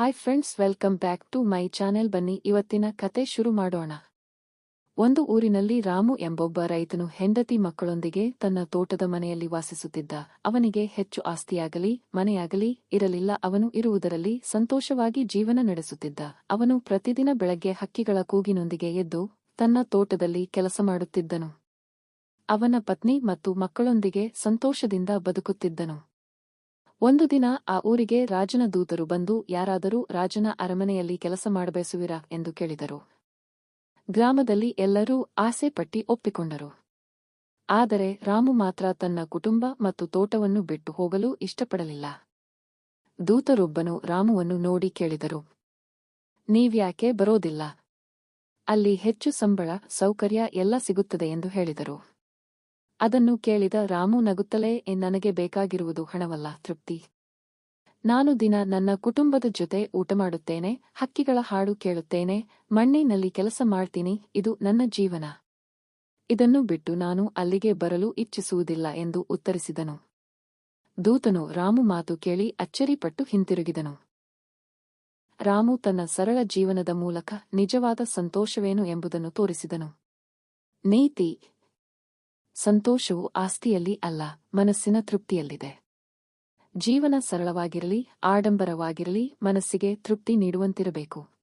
Hi friends welcome back to my channel ಬನ್ನಿ, ಇವತ್ತಿನ ಕತೆ ಶುರು ಮಾಡೋಣ. ಒಂದು ಊರಿನಲ್ಲಿ ರಾಮು ಎಂಬೊಬ್ಬ ರೈತನು ಹೆಂಡತಿ ಮಕ್ಕಳೊಂದಿಗೆ ತನ್ನ ತೋಟದ ಮನೆಯಲ್ಲಿ ವಾಸಿಸುತ್ತಿದ್ದ. ಅವನಿಗೆ ಹೆಚ್ಚು ಆಸ್ತಿಯಾಗಲಿ, ಮನೆಯಾಗಲಿ ಇರಲಿಲ್ಲ. ಅವನು ಇರುವುದರಲ್ಲಿ ಸಂತೋಷವಾಗಿ ಜೀವನ ನಡೆಸುತ್ತಿದ್ದ. ಅವನು ಪ್ರತಿದಿನ ಬೆಳಗ್ಗೆ ಹಕ್ಕಿಗಳ ಕೂಗಿನೊಂದಿಗೆ ಎದ್ದು ತನ್ನ ತೋಟದಲ್ಲಿ ಕೆಲಸ ಮಾಡುತ್ತಿದ್ದನು. ಅವನ ಪತ್ನಿ ಮತ್ತು ಮಕ್ಕಳೊಂದಿಗೆ ಸಂತೋಷದಿಂದ ಬದುಕುತ್ತಿದ್ದನು. ಒಂದು ದಿನ ಆ ಊರಿಗೆ ರಾಜನ ದೂತರು ಬಂದು, ಯಾರಾದರೂ ರಾಜನ ಅರಮನೆಯಲ್ಲಿ ಕೆಲಸ ಮಾಡಬಯಸುವಿರಾ? ಎಂದು ಕೇಳಿದರು. ಗ್ರಾಮದಲ್ಲಿ ಎಲ್ಲರೂ ಆಸೆ ಪಟ್ಟಿ ಒಪ್ಪಿಕೊಂಡರು. ಆದರೆ ರಾಮು ಮಾತ್ರ ತನ್ನ ಕುಟುಂಬ ಮತ್ತು ತೋಟವನ್ನು ಬಿಟ್ಟು ಹೋಗಲು ಇಷ್ಟಪಡಲಿಲ್ಲ. ದೂತರೊಬ್ಬನು ರಾಮುವನ್ನು ನೋಡಿ ಕೇಳಿದರು, ನೀವ್ಯಾಕೆ ಬರೋದಿಲ್ಲ? ಅಲ್ಲಿ ಹೆಚ್ಚು ಸಂಬಳ, ಸೌಕರ್ಯ ಎಲ್ಲ ಸಿಗುತ್ತದೆ ಎಂದು ಹೇಳಿದರು. ಅದನ್ನು ಕೇಳಿದ ರಾಮು ನಗುತ್ತಲೇ "ಎ, ನನಗೆ ಬೇಕಾಗಿರುವುದು ಹಣವಲ್ಲ ತೃಪ್ತಿ. ನಾನು ದಿನ ನನ್ನ ಕುಟುಂಬದ ಜೊತೆ ಊಟ ಮಾಡುತ್ತೇನೆ ಹಕ್ಕಿಗಳ ಹಾಡು ಕೇಳುತ್ತೇನೆ ಮಣ್ಣಿನಲ್ಲಿ ಕೆಲಸ ಮಾಡ್ತೀನಿ ಇದು ನನ್ನ ಜೀವನ. ಇದನ್ನು ಬಿಟ್ಟು ನಾನು ಅಲ್ಲಿಗೆ ಬರಲು ಇಚ್ಛಿಸುವುದಿಲ್ಲ ಎಂದು ಉತ್ತರಿಸಿದನು. ದೂತನು ರಾಮು ಮಾತು ಕೇಳಿ ಅಚ್ಚರಿಪಟ್ಟು ಹಿಂತಿರುಗಿದನು. ರಾಮು ತನ್ನ ಸರಳ ಜೀವನದ ಮೂಲಕ ನಿಜವಾದ ಸಂತೋಷವೇನು ಎಂಬುದನ್ನು ತೋರಿಸಿದನು. ನೀತಿ ಸಂತೋಷವು ಆಸ್ತಿಯಲ್ಲಿ ಅಲ್ಲ ಮನಸ್ಸಿನ ತೃಪ್ತಿಯಲ್ಲಿದೆ. ಜೀವನ ಸರಳವಾಗಿರಲಿ ಆಡಂಬರವಾಗಿರಲಿ ಮನಸ್ಸಿಗೆ ತೃಪ್ತಿ ನೀಡುವಂತಿರಬೇಕು.